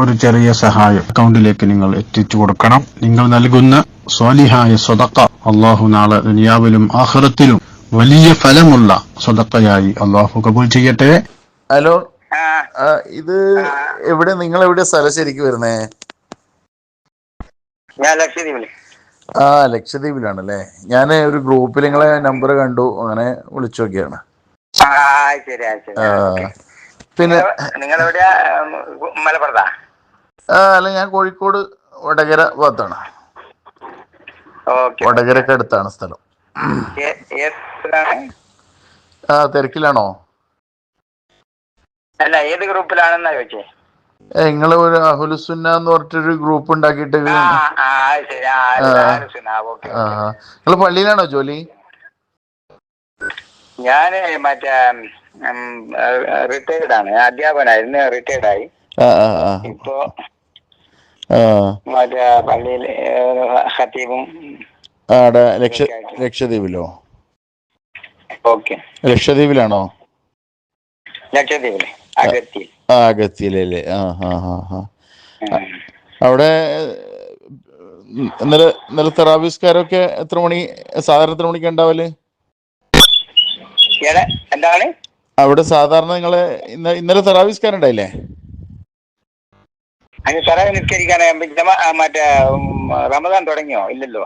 ഒരു ചെറിയ സഹായം. അക്കൗണ്ടിലേക്ക് നിങ്ങൾ എത്തിച്ചു കൊടുക്കണം. നിങ്ങൾ നൽകുന്ന സ്വാലിഹായ സ്വതക്ക അള്ളാഹു നാളെ ദുനിയാവിലും ആഹ്റത്തിലും വലിയ ഫലമുള്ള സ്വതക്കയായി അള്ളാഹു കബൂൽ ചെയ്യട്ടെ. ഹലോ. ഇത് എവിടെ നിങ്ങൾ എവിടെ സ്ഥലം ശരിക്കും വരുന്നേ? ഞാൻ ആ ലക്ഷദ്വീപിലാണല്ലേ? ഞാൻ ഒരു ഗ്രൂപ്പിൽ നിങ്ങളെ നമ്പർ കണ്ടു. അങ്ങനെ വിളിച്ചു നോക്കിയാണ്. പിന്നെ നിങ്ങൾ എവിടെയാ മലപ്പുറത്താ? അല്ല ഞാൻ കോഴിക്കോട് വടകര ഭാഗത്താണ്. വടകരക്ക് അടുത്താണ് സ്ഥലം. ആ തിരക്കിലാണോ? അല്ല ഏത് ഗ്രൂപ്പിലാണെന്നാ ചോദിച്ചേ? നിങ്ങൾ ഒരു അഹുലുസുന്ന എന്ന് പറഞ്ഞിട്ടൊരു ഗ്രൂപ്പ് ഉണ്ടാക്കിയിട്ട് നിങ്ങൾ പള്ളിയിലാണോ ജോലി? ഞാൻ മറ്റേ റിട്ടയർഡ് ആണ്. അധ്യാപകനായിരുന്നു. റിട്ടയർഡ് ആയി. ആ ആ ആ. ഇപ്പോ മറ്റേ പള്ളിയിൽ ലക്ഷ ലക്ഷദ്വീപിലോ ഓക്കെ. ലക്ഷദ്വീപിലാണോ ലക്ഷദ്വീപിൽ അഗത്തി ആ അഗത്തിയിലല്ലേ? ആ ഹാ ഹാ ഹാ അവിടെ ഇന്നലെ എത്ര മണി സാധാരണ എത്ര മണിക്ക് ഉണ്ടാവൽ? എന്താണ്? അവിടെ സാധാരണ നിങ്ങൾ ഇന്ന ഇന്നലെ തെറാബിസ്കാരുണ്ടായില്ലേ അതിന് തറവ് നിസ്കരിക്കാൻ മറ്റേ റമദാൻ തുടങ്ങിയോ? ഇല്ലല്ലോ.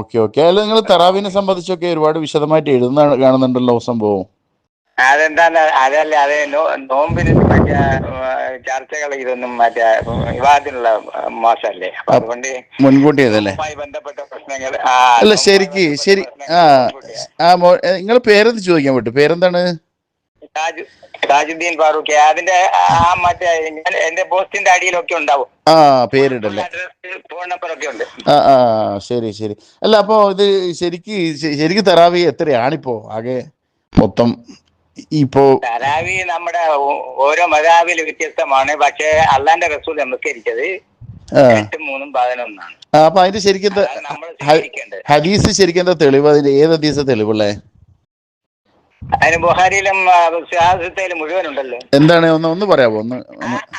Okay okay. അല്ല നിങ്ങൾ തറാവിനെ സംബന്ധിച്ചൊക്കെ ഒരുപാട് വിശദമായിട്ട് എഴുതുന്ന കാണുന്നുണ്ടല്ലോ സംഭവം. അതെന്താന്ന് അതല്ല അതെ നോമ്പിന് മറ്റേ ചർച്ചകൾ ഇതൊന്നും മറ്റേ വിവാഹത്തിനുള്ള മോശമല്ലേ? അപ്പൊ അതുകൊണ്ട് മുൻകൂട്ടി ബന്ധപ്പെട്ട അല്ല ശരിക്ക് ശരി ആ. ആ നിങ്ങൾ പേരെന്ത് ചോദിക്കാൻ പറ്റും പേരെന്താണ്? താജു- താജുദ്ദീൻ ഫാറൂഖ്. അതിന്റെ ആ മറ്റേ എന്റെ പോസ്റ്റിന്റെ അടിയിലൊക്കെ ഉണ്ടാവും. ആ പേരിടല്ലേ? ഫോൺ നമ്പർ ഒക്കെ ഉണ്ട്. ആ ആ ശരി ശരി. അല്ല അപ്പോ ഇത് ശരിക്ക് ശരിക്ക് തെറാവി എത്രയാണിപ്പോ ആകെ മൊത്തം? ഇപ്പോ തരാവി നമ്മുടെ ഓരോ മതാവിൽ വ്യത്യസ്തമാണ്. പക്ഷേ അള്ളാന്റെ റസൂൽ നമസ്കരിച്ചത് എട്ട് മൂന്നും പതിനൊന്നാണ്. അപ്പൊ അതിന് ശരിക്കും ഹദീസ് ശരിക്കും എന്താ തെളിവ്? അതിന്റെ ഏത് ഹദീസ് തെളിവുള്ളേ? അതിന് ബുഹാരിയിലും മുഴുവൻ ഉണ്ടല്ലോ എന്താണ്? ഒന്ന് ഒന്ന് പറയാമോ? ഒന്ന്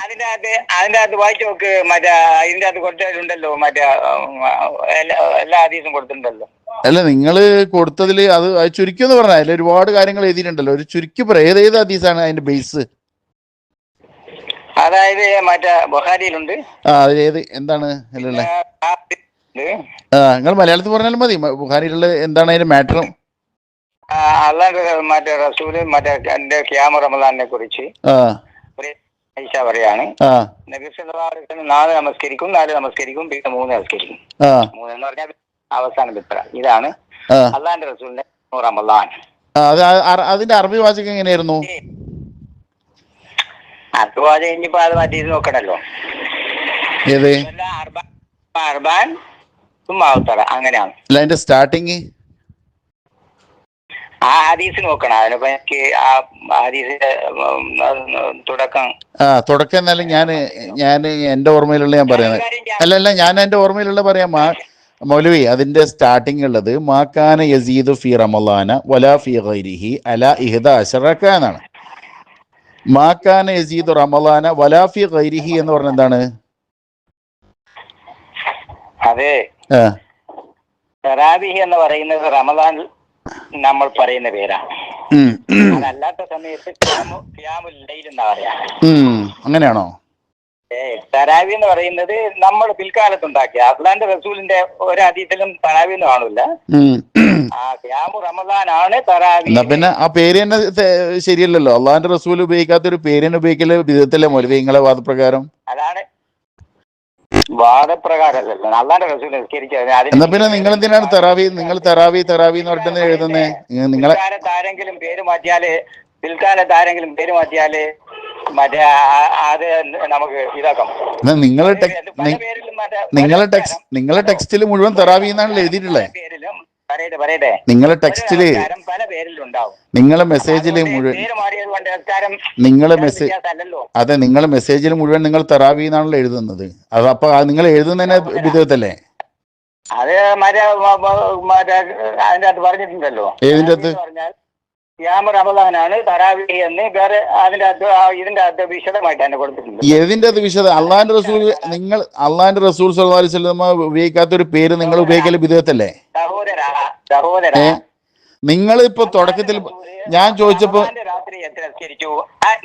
അതിന്റെ അകത്ത് അതിന്റെ അകത്ത് വായിച്ചു നോക്ക്. മറ്റേ അതിന്റെ അകത്ത് കൊടുത്തിട്ടുണ്ടല്ലോ. മറ്റേ എല്ലാ ഹദീസും കൊടുത്തിട്ടുണ്ടല്ലോ. അല്ല നിങ്ങൾ കൊടുത്തതിൽ അത് അത് ചുരുക്കി എന്ന് പറഞ്ഞാൽ അതിൽ ഒരുപാട് കാര്യങ്ങൾ എഴുതിയിട്ടുണ്ടല്ലോ. ഒരു ചുരുക്കി പറയാം. ഏത് ഏത് ഹദീസാണ് അതിന്റെ ബേസ് അതായത് മറ്റേ ബുഹാരിയിലുണ്ട്. ആ അതിൽ ഏത് എന്താണ് അല്ലല്ലേ ആ. നിങ്ങൾ മലയാളത്തിൽ പറഞ്ഞാലും മതി. ബുഹാരിയിലുള്ള എന്താണ് അതിന്റെ മാറ്റർ ആ, അള്ളാന്റെ മറ്റേ റസൂൽ മറ്റേ എന്റെ ക്യാമ റമദാനെ കുറിച്ച് ഐഷ പറയാണ്. നാല് നമസ്കരിക്കും നാല് നമസ്കരിക്കും പിന്നെ മൂന്ന് നമസ്കരിക്കും. മൂന്ന് എന്ന് പറഞ്ഞാൽ അവസാന പിത്ര ഇതാണ് അള്ളാന്റെ റസൂലിന്റെ റമദാൻ. അതിന്റെ അറബി വാചകം എങ്ങനെയായിരുന്നു? അതുപോലെ ഇനിയിപ്പോ അത് മാറ്റി നോക്കണല്ലോ. ഏത്? അർബാൻ അങ്ങനെയാണ്. അല്ല അതിന്റെ സ്റ്റാർട്ടിങ് ആ ഹദീസ് നോക്കണം. അതിനിപ്പോ എനിക്ക് ആ ഹദീസിന്റെ തുടക്കം. ആ തുടക്കം എന്നാലും ഞാൻ ഞാൻ എന്റെ ഓർമ്മയിലുള്ള ഞാൻ പറയുന്നത് അല്ല അല്ല ഞാൻ എന്റെ ഓർമ്മയിലുള്ള പറയാം മാ മൗലവി അതിന്റെ സ്റ്റാർട്ടിംഗ് ഉള്ളത് മാക്കാന യസീദു ഫി റമലാന വലാ ഫി ഗൈരിഹി അല ഇഹദ അശറക്ക എന്നാണ്. മാക്കാന യസീദ് റമലാന വലാഫി ഗൈരിഹി എന്ന് പറഞ്ഞ എന്താണ്? അതെ. ആ, എന്ന് പറയുന്നത് റമദാൻ നമ്മൾ പറയുന്ന പേരാണ്. അല്ലാത്ത സമയത്ത് അങ്ങനെയാണോ? ഏ തറാവി എന്ന് പറയുന്നത് നമ്മൾ പിൽക്കാലത്ത് ഉണ്ടാക്കിയ അസ്ലാന്റെ റസൂലിന്റെ ഒരു തരാവി. എന്ന് കാണൂല തറാവി പിന്നെ ആ പേര് തന്നെ ശരിയല്ലല്ലോ. അള്ളാഹിന്റെ റസൂൽ ഉപയോഗിക്കാത്ത ഒരു പേര് തന്നെ ഉപയോഗിക്കൽ വിധത്തിലെ മൗലവി നിങ്ങളെ വാദപ്രകാരം? അതാണ്. വാദപ്രകാരമല്ലല്ലോ അള്ളാന്റെ റസൂൽ എന്നാ പിന്നെ നിങ്ങൾ എന്തിനാണ് തെറാവി? നിങ്ങൾ തെറാവി തെറാവി എന്ന് പറഞ്ഞിട്ട് എഴുതുന്നേ? നിങ്ങളെ ആരെങ്കിലും പേര് മാറ്റിയാൽ പിൽക്കാലത്ത് ആരെങ്കിലും പേര് മാറ്റിയാൽ മറ്റേ ആ- അത് നമുക്ക് ഇതാക്കാം. നിങ്ങളെ നിങ്ങളെ ടെക്സ് നിങ്ങളെ ടെക്സ്റ്റിൽ മുഴുവൻ തെറാവി എന്നാണ് എഴുതിയിട്ടുള്ളത് നിങ്ങളെ ടെക്സ്റ്റിൽ നിങ്ങളെ മെസ്സേജിൽ മുഴുവൻ നിങ്ങളെ മെസ്സേജ് അതെ നിങ്ങളെ മെസ്സേജിൽ മുഴുവൻ നിങ്ങൾ തെറാവി എന്നാണല്ലോ എഴുതുന്നത്. അത് അപ്പൊ നിങ്ങൾ എഴുതുന്നതിനെ വിധത്തല്ലേ അത് മറ്റേ അതിന്റെ അകത്ത് പറഞ്ഞിട്ടുണ്ടല്ലോ. ഏതിന്റെ അകത്ത്? യാമ റമദാനാണ് തറാവി എന്ന് വേറെ അതിന്റെ അകത്ത് ആ ഇതിന്റെ അകത്ത് വിശദമായിട്ട് തന്നെ കൊടുത്തിട്ടുണ്ട്. ഏതിന്റെ അത് വിശദ അള്ളാന്റെ റസൂൽ നിങ്ങൾ അള്ളാന്റെ റസൂൽ സല്ലല്ലാഹു അലൈഹി വസല്ലം ഉപയോഗിക്കാത്ത ഒരു പേര് നിങ്ങൾ ഉപയോഗിക്കൽ വിധത്തല്ലേ സഹോദര സഹോദര നിങ്ങൾ ഇപ്പൊ തുടക്കത്തിൽ ഞാൻ ചോദിച്ചപ്പോ റമദാന്റെ രാത്രി എത്ര നിസ്കരിച്ചു?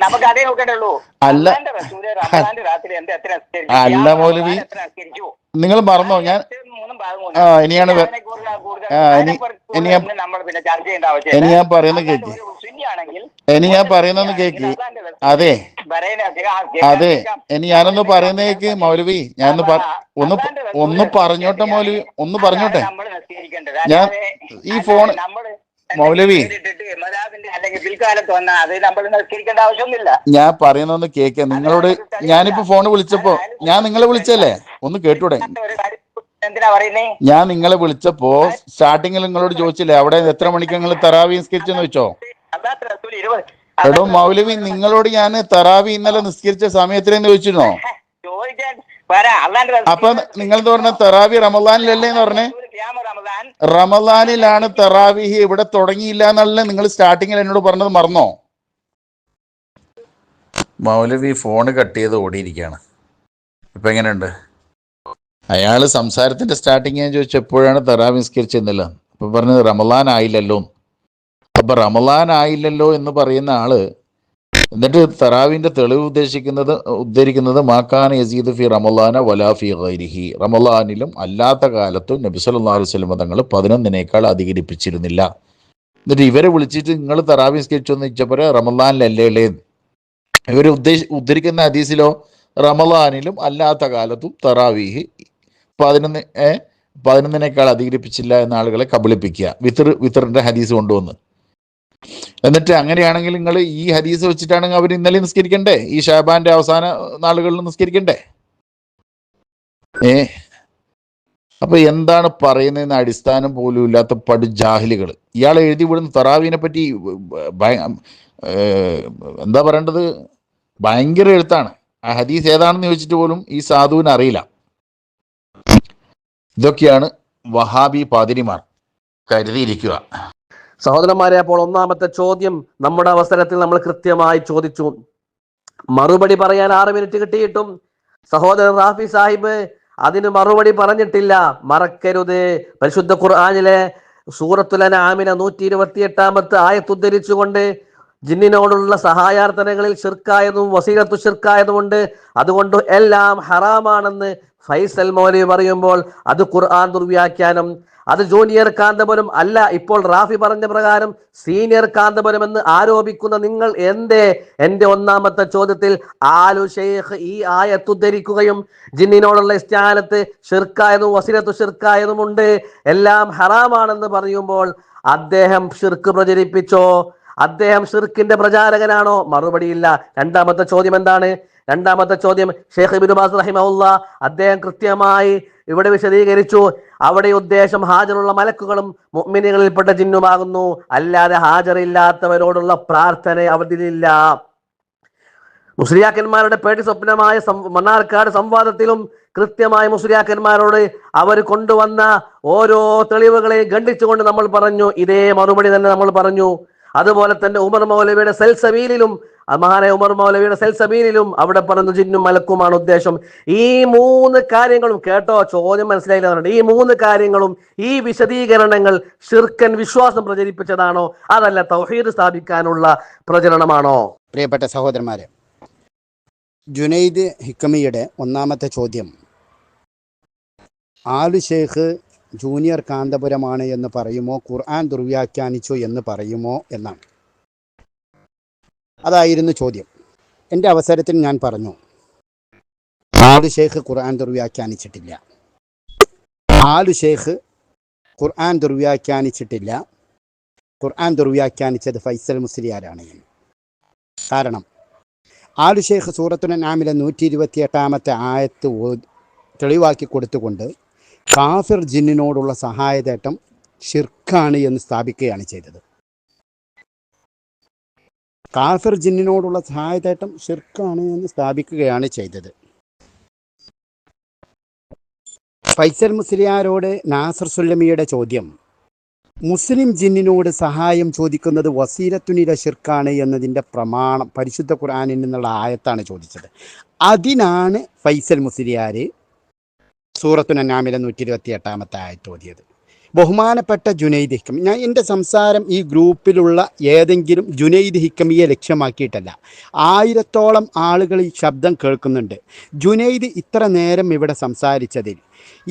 നമുക്ക് അതേ നോക്കണ്ടുള്ളൂ അല്ല. റമദാന്റെ രാത്രി എന്ത് എത്ര നിസ്കരിച്ചു? അല്ല മൗലവി. നിങ്ങൾ മറന്നോ? ഞാൻ ആ, ഇനിയാണ് ഇനി- ഞാൻ- പറയുന്ന കേക്ക്. ഇനി ഞാൻ പറയുന്ന കേക്ക് അതെ. അതെ ഇനി ഞാനൊന്ന് പറയുന്ന കേക്ക് മൗലവി ഞാൻ ഒന്ന് ഒന്ന് പറഞ്ഞോട്ടെ മൗലവി ഒന്ന് പറഞ്ഞോട്ടെ. ഞാൻ ഈ ഫോൺ മൗലവി. അല്ലെങ്കിൽ പിൽക്കാലത്ത് വന്ന അത് നമ്മൾ നിസ്കരിക്കേണ്ട ആവശ്യമൊന്നുമില്ല. ഞാൻ പറയുന്നൊന്ന് കേക്ക്. നിങ്ങളോട് ഞാനിപ്പോ ഫോൺ വിളിച്ചപ്പോ ഞാൻ നിങ്ങളെ വിളിച്ചല്ലേ? ഒന്ന് കേട്ടൂടെ? എന്തിനാ പറയുന്നേ? ഞാൻ നിങ്ങളെ വിളിച്ചപ്പോ സ്റ്റാർട്ടിങ്ങിൽ നിങ്ങളോട് ചോദിച്ചില്ലേ അവിടെ എത്ര മണിക്ക് നിങ്ങൾ തറാവി നിസ്കരിച്ചെന്ന് വെച്ചോ എടോ മൗലവി നിങ്ങളോട് ഞാൻ തറാവി ഇന്നലെ നിസ്കരിച്ച സമയത്തിനെന്ന് ചോദിച്ചിരുന്നോ? അപ്പൊ നിങ്ങൾ പറഞ്ഞ? തറാവി റമദാനിലല്ലേ എന്ന് പറഞ്ഞേ? റമദാനിലാണ് തെറാവിഹി ഇവിടെ തുടങ്ങിയില്ല എന്നല്ല നിങ്ങൾ സ്റ്റാർട്ടിങ്ങിൽ എന്നോട് പറഞ്ഞത് മറന്നോ? മൗലവി ഫോൺ കട്ട് ചെയ്ത് ഓടിയിരിക്കുകയാണ്. ഇപ്പൊ എങ്ങനെയുണ്ട്? അയാൾ സംസാരത്തിന്റെ സ്റ്റാർട്ടിങ് ഞാൻ ചോദിച്ചു എപ്പോഴാണ് തറാവി നിസ്കരിച്ചെന്നില്ല അപ്പൊ പറഞ്ഞത് റമദാൻ ആയില്ലല്ലോ. അപ്പൊ റമദാൻ ആയില്ലല്ലോ എന്ന് പറയുന്ന ആൾ എന്നിട്ട് തറാവിന്റെ തെളിവ് ഉദ്ദേശിക്കുന്നത് ഉദ്ധരിക്കുന്നത് മാക്കാൻ യസീദ് ഫി റമലാന വലാ ഫി ഗൈരിഹി. റമലാനിലും അല്ലാത്ത കാലത്തും നബി സല്ലല്ലാഹു അലൈഹി തങ്ങൾ പതിനൊന്നിനേക്കാൾ അധികരിപ്പിച്ചിരുന്നില്ല. എന്നിട്ട് ഇവരെ വിളിച്ചിട്ട് നിങ്ങൾ തറാവി സ്കെച്ച് എന്ന് വെച്ചപ്പോൾ റമലാനിലല്ലേ ഇവർ ഉദ്ദേശ ഉദ്ധരിക്കുന്ന ഹദീസിലോ റമലാനിലും അല്ലാത്ത കാലത്തും തറാവീഹ് പതിനൊന്ന് പതിനൊന്നിനേക്കാൾ അധികരിപ്പിച്ചില്ല എന്ന ആളുകളെ കബളിപ്പിക്കുക. വിത്തർ വിത്തറിന്റെ ഹദീസ് കൊണ്ടുവന്ന്. എന്നിട്ട് അങ്ങനെയാണെങ്കിൽ നിങ്ങൾ ഈ ഹദീസ് വെച്ചിട്ടാണെങ്കിൽ അവർ ഇന്നലെ നിസ്കരിക്കണ്ടേ? ഈ ഷാബാന്റെ അവസാന നാളുകളിൽ നിസ്കരിക്കണ്ടേ? ഏ? അപ്പൊ എന്താണ് പറയുന്നതെന്ന് അടിസ്ഥാനം പോലും ഇല്ലാത്ത പടു ജാഹിലുകൾ ഇയാൾ എഴുതി വിടുന്ന തറാവിനെ പറ്റി എന്താ പറയേണ്ടത്? ഭയങ്കര എഴുത്താണ്. ആ ഹദീസ് ഏതാണെന്ന് ചോദിച്ചിട്ട് പോലും ഈ സാധുവിന് അറിയില്ല. ഇതൊക്കെയാണ് വഹാബി പാതിരിമാർ കരുതിയിരിക്കുക. സഹോദരന്മാരെ അപ്പോൾ ഒന്നാമത്തെ ചോദ്യം നമ്മുടെ അവസരത്തിൽ നമ്മൾ കൃത്യമായി ചോദിച്ചു. മറുപടി പറയാൻ ആറ് മിനിറ്റ് കിട്ടിയിട്ടും സഹോദരൻ റാഫി സാഹിബ് അതിന് മറുപടി പറഞ്ഞിട്ടില്ല. മറക്കരുത്. പരിശുദ്ധ ഖുർആാനിലെ സൂറത്തുലന ആമിന നൂറ്റി ഇരുപത്തി എട്ടാമത്തെ ആയത്തുദ്ധരിച്ചുകൊണ്ട് ജിന്നിനോടുള്ള സഹായാർത്ഥനകളിൽ ഷിർക്കായതും വസീലത്തു ഷിർക്കായതുമുണ്ട് അതുകൊണ്ട് എല്ലാം ഹറാമാണെന്ന് ഫൈസൽ മോലി പറയുമ്പോൾ അത് ഖുർആൻ ദുർവ്യാഖ്യാനം അത് ജൂനിയർ കാന്തപുരം അല്ല. ഇപ്പോൾ റാഫി പറഞ്ഞ പ്രകാരം സീനിയർ കാന്തപുരം എന്ന് ആരോപിക്കുന്ന നിങ്ങൾ എന്തേ? എന്റെ ഒന്നാമത്തെ ചോദ്യത്തിൽ ആലു ഷെയ്ഖ് ഈ ആയത്ത് ഉദ്ധരിക്കുകയും ജിന്നിനോടുള്ള സ്ഥാനത്ത് ഷിർക്കായതും വസിലത്തു ഷിർക്കായതുമുണ്ട് എല്ലാം ഹറാമാണെന്ന് പറയുമ്പോൾ അദ്ദേഹം ഷിർക്ക് പ്രചരിപ്പിച്ചോ? അദ്ദേഹം ഷിർക്കിന്റെ പ്രചാരകനാണോ? മറുപടിയില്ല. രണ്ടാമത്തെ ചോദ്യം എന്താണ്? രണ്ടാമത്തെ ചോദ്യം ഷെയ്ഖ് ബാസ് റഹിമഹുല്ല അദ്ദേഹം കൃത്യമായി ഇവിടെ വിശദീകരിച്ചു. അവിടെ ഉദ്ദേശം ഹാജറുള്ള മലക്കുകളും മുഗ്മിനികളിൽപ്പെട്ട ജിന്നുമാകുന്നു. അല്ലാതെ ഹാജറില്ലാത്തവരോടുള്ള പ്രാർത്ഥന അവധിയില്ല മുസ്ലിയാക്കന്മാരുടെ പേടി സ്വപ്നമായ മണ്ണാർക്കാട് സംവാദത്തിലും കൃത്യമായ മുസ്ലിയാക്കന്മാരോട് അവർ കൊണ്ടുവന്ന ഓരോ തെളിവുകളെയും ഖണ്ഡിച്ചുകൊണ്ട് നമ്മൾ പറഞ്ഞു. ഇതേ മറുപടി തന്നെ നമ്മൾ പറഞ്ഞു. അതുപോലെ തന്നെ ഉമർ മൗലവിയുടെ സെൽസബീലിലും മഹാനായ ഉമർ മൗലവിയുടെ സെൽസബീലിലും അവിടെ പറഞ്ഞു ജിന്നും മലക്കുമാണ് ഉദ്ദേശം. ഈ മൂന്ന് കാര്യങ്ങളും കേട്ടോ ചോദ്യം മനസ്സിലായില്ല ഈ മൂന്ന് കാര്യങ്ങളും ഈ വിശദീകരണങ്ങൾ ഷിർക്കൻ വിശ്വാസം പ്രചരിപ്പിച്ചതാണോ? അതല്ല തൗഹീദ് സ്ഥാപിക്കാനുള്ള പ്രചരണമാണോ? പ്രിയപ്പെട്ട സഹോദരന്മാരെ ജുനൈദ് ഹിക്കമിയുടെ ഒന്നാമത്തെ ചോദ്യം ആലു ഷെയ്ഖ് ജൂനിയർ കാന്തപുരമാണ് എന്ന് പറയുമോ? ഖുർആൻ ദുർവ്യാഖ്യാനിച്ചു എന്ന് പറയുമോ എന്നാണ്. അതായിരുന്നു ചോദ്യം. എന്റെ അവസരത്തിൽ ഞാൻ പറഞ്ഞു. ആലു ഷെയ്ഖ് ഖുർആൻ ദുർവ്യാഖ്യാനിച്ചിട്ടില്ല. ആലു ഷെയ്ഖ് ഖുർആൻ ദുർവ്യാഖ്യാനിച്ചിട്ടില്ല. ഖുർആൻ ദുർവ്യാഖ്യാനിച്ചത് ഫൈസൽ മുസ്ലിയാരാണ്. കാരണം ആലു ഷെയ്ഖ് സൂറത്തുനാമിലെ നൂറ്റി ഇരുപത്തിയെട്ടാമത്തെ ആയത്ത് തെളിവാക്കി കൊടുത്തുകൊണ്ട് കാഫിർ ജിന്നിനോടുള്ള സഹായതേട്ടം ഷിർക്കാണ് എന്ന് സ്ഥാപിക്കുകയാണ് ചെയ്തത്. കാഫിർ ജിന്നിനോടുള്ള സഹായതേട്ടം ഷിർക്കാണ് എന്ന് സ്ഥാപിക്കുകയാണ് ചെയ്തത്. ഫൈസൽ മുസ്ലിയാരോട് നാസർ സുല്ലമിയുടെ ചോദ്യം മുസ്ലിം ജിന്നിനോട് സഹായം ചോദിക്കുന്നത് വസീലത്തുനില ഷിർക്കാണ് എന്നതിന്റെ പ്രമാണം പരിശുദ്ധ ഖുർആാനിൽ നിന്നുള്ള ആയത്താണ് ചോദിച്ചത്. അതിനാണ് ഫൈസൽ മുസ്ലിയാർ സൂറത്തു നന്നാമിലെ നൂറ്റി ഇരുപത്തി എട്ടാമത്തെ ആയത്ത് ഓതിയത്. ബഹുമാനപ്പെട്ട ജുനൈദ് ഹിക്കം ഞാൻ എന്റെ സംസാരം ഈ ഗ്രൂപ്പിലുള്ള ഏതെങ്കിലും ജുനൈദ് ഹിക്കമിയെ ലക്ഷ്യമാക്കിയിട്ടല്ല. ആയിരത്തോളം ആളുകൾ ഈ ശബ്ദം കേൾക്കുന്നുണ്ട്. ജുനൈദ് ഇത്ര നേരം ഇവിടെ സംസാരിച്ചതിൽ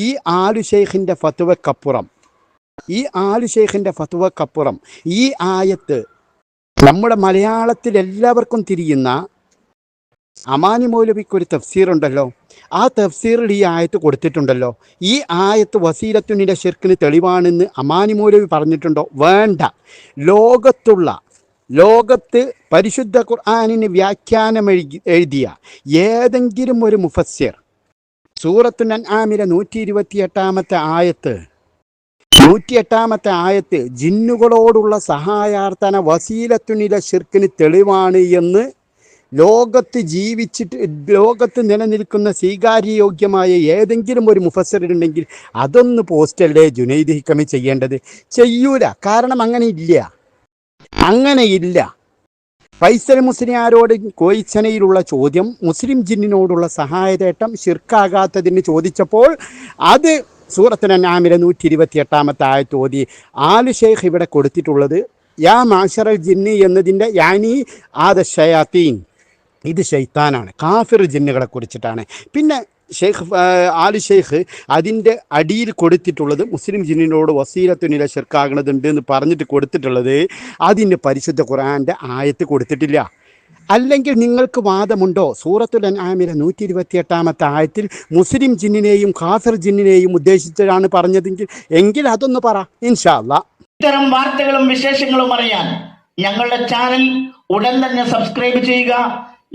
ഈ ആലു ഷെയ്ഖിന്റെ ഫത്തുവക്കപ്പുറം ഈ ആലു ഷെയ്ഖിന്റെ ഫത്തുവക്കപ്പുറം ഈ ആയത്ത് നമ്മുടെ മലയാളത്തിൽ എല്ലാവർക്കും തിരിയുന്ന അമാനി മൗലവിക്ക് ഒരു തഫ്സീർ ഉണ്ടല്ലോ ആ തഫ്സീറിൽ ഈ ആയത്ത് കൊടുത്തിട്ടുണ്ടല്ലോ. ഈ ആയത്ത് വസീലത്തുനിന്റെ ഷിർക്കിന് തെളിവാണെന്ന് അമാനി മൗലവി പറഞ്ഞിട്ടുണ്ടോ? വേണ്ട. ലോകത്തുള്ള ലോകത്ത് പരിശുദ്ധ ഖുർആാനിന് വ്യാഖ്യാനം എഴുതി എഴുതിയ ഏതെങ്കിലും ഒരു മുഫസ്സിർ സൂറത്തു ആമിലെ നൂറ്റി ഇരുപത്തി എട്ടാമത്തെ ആയത്ത് നൂറ്റിയെട്ടാമത്തെ ആയത്ത് ജിന്നുകളോടുള്ള സഹായാർത്ഥന വസീലത്തുനില ഷിർക്കിന് തെളിവാണ് എന്ന് ലോകത്ത് ജീവിച്ചിട്ട് ലോകത്ത് നിലനിൽക്കുന്ന സ്വീകാര്യയോഗ്യമായ ഏതെങ്കിലും ഒരു മുഫസറുണ്ടെങ്കിൽ അതൊന്ന് പോസ്റ്റല്ലേ ജുനൈദ് ഹിക്കമി ചെയ്യേണ്ടത്. ചെയ്യൂല. കാരണം അങ്ങനെ ഇല്ല അങ്ങനെ ഇല്ല ഫൈസൽ മുസ്ലിയാരോട് കോയിച്ചനയിലുള്ള ചോദ്യം മുസ്ലിം ജിന്നിനോടുള്ള സഹായതേട്ടം ഷിർക്കാകാത്തതിന് ചോദിച്ചപ്പോൾ അത് സൂറത്തിന് നാമിലെ നൂറ്റി ഇരുപത്തി എട്ടാമത്തെ ആയ ഓതി ആലു ഷെയ്ഖ് ഇവിടെ കൊടുത്തിട്ടുള്ളത് യാ മാഷറൽ ജിന്നി എന്നതിന്റെ യാനി ആദ ഷയാത്തീൻ ഇത് ഷെയ്ത്താനാണ് കാഫിർ ജിന്നുകളെ കുറിച്ചിട്ടാണ്. പിന്നെ ഷെയ്ഖ് ആലി ഷെയ്ഖ് അതിന്റെ അടിയിൽ കൊടുത്തിട്ടുള്ളത് മുസ്ലിം ജിന്നിനോട് വസീലത്തുനില ഷിർക്കാകണതുണ്ട് എന്ന് പറഞ്ഞിട്ട് കൊടുത്തിട്ടുള്ളത് അതിന് പരിശുദ്ധ ഖുറാന്റെ ആയത്ത് കൊടുത്തിട്ടില്ല. അല്ലെങ്കിൽ നിങ്ങൾക്ക് വാദമുണ്ടോ? സൂറത്തുൽ അൻആമിലെ നൂറ്റി ഇരുപത്തി എട്ടാമത്തെ ആയത്തിൽ മുസ്ലിം ജിന്നിനെയും കാഫിർ ജിന്നിനെയും ഉദ്ദേശിച്ചാണ് പറഞ്ഞതെങ്കിൽ എങ്കിൽ അതൊന്ന് പറ ഇൻഷാല്ല ഇത്തരം വാർത്തകളും വിശേഷങ്ങളും അറിയാൻ ഞങ്ങളുടെ ചാനൽ ഉടൻ തന്നെ സബ്സ്ക്രൈബ് ചെയ്യുക.